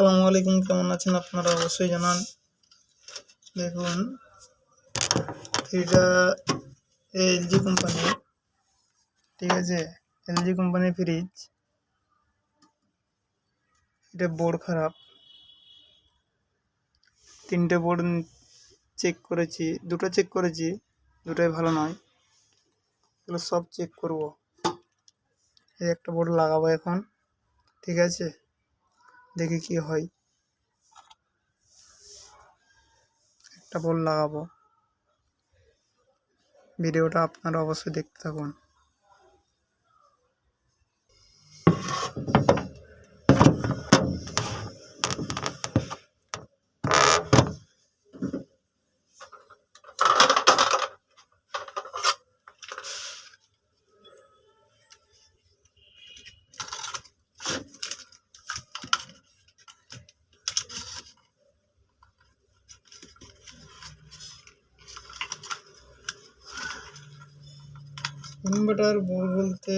আসসালামু আলাইকুম, কেমন আছেন আপনারা? অবশ্যই জানান। দেখুন, এটা এলজি কোম্পানি ঠিক আছে? এলজি কোম্পানির ফ্রিজ এটা বোর্ড খারাপ। তিনটে বোর্ড চেক করেছি। দুটো চেক করেছি, দুটোই ভালো নয়। এগুলো সব চেক করব। এই একটা বোর্ড লাগাবো এখন, ঠিক আছে? দেখি কি হয়। একটা বল লাগাবো। ভিডিওটা আপনারা অবশ্যই দেখতে থাকুন। ইনভার্টার বোর্ড বলতে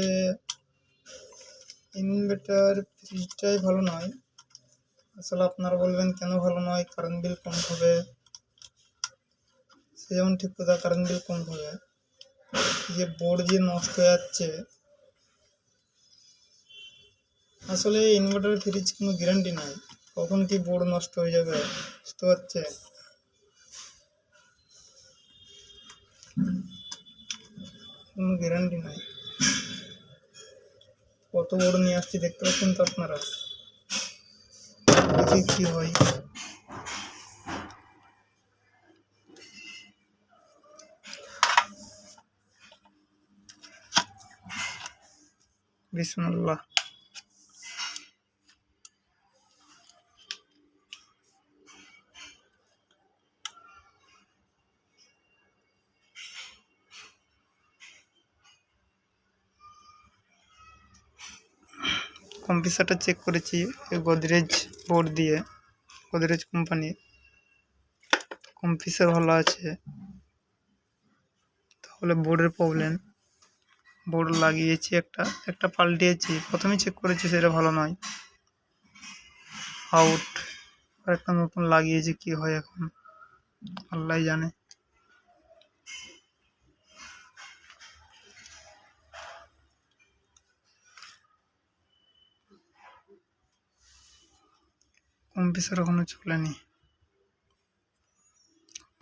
ইনভার্টার ফ্রিজটাই ভালো নয়। আসলে আপনারা বলবেন কেন ভালো নয়? কারেন্ট বিল কম হবে। সে যেমন ঠিক কথা, কারেন্ট বিল কম হবে। যে বোর্ড যে নষ্ট হয়ে যাচ্ছে, আসলে ইনভার্টার ফ্রিজ কোনো গ্যারান্টি নাই। কখন কি বোর্ড নষ্ট হয়ে যাবে, বুঝতে পারছে কোনো গ্যারান্টি নাই। কত বড় নিয়ে আসছি দেখতে পাচ্ছেন তো আপনারা? দেখি কি হয়। বিসমুল্লাহ। কম্পিউটারটা চেক করেছি গোদরেজ বোর্ড দিয়ে, গোদরেজ কোম্পানি কম্পিউটার ভালো আছে। তাহলে বোর্ডের প্রবলেম বোর্ড লাগিয়েছি একটা একটা পাল্টিয়েছি। প্রথমে চেক করেছি সেটা ভালো নয়। আউট একটা নতুন লাগিয়েছি, কি হয় এখন? আল্লাহ জানে। কম্পিউটার এখনও চলেনি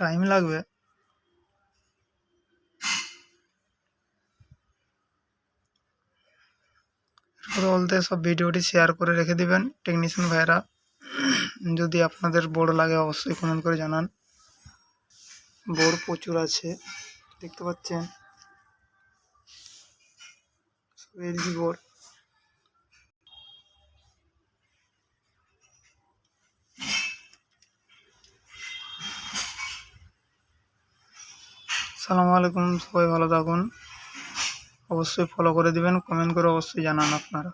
টাইম লাগবে। বলতে সব ভিডিওটি শেয়ার করে রেখে দিবেন। টেকনিশিয়ান ভাইরা যদি আপনাদের বোর্ড লাগে অবশ্যই কমেন্ট করে জানান। বোর্ড প্রচুর আছে, দেখতে পাচ্ছেন? এলজি বোর্ড সালামু আলাইকুম সবাই ভালো থাকুন। অবশ্যই ফলো করে দিবেন কমেন্ট করে অবশ্যই জানান আপনারা।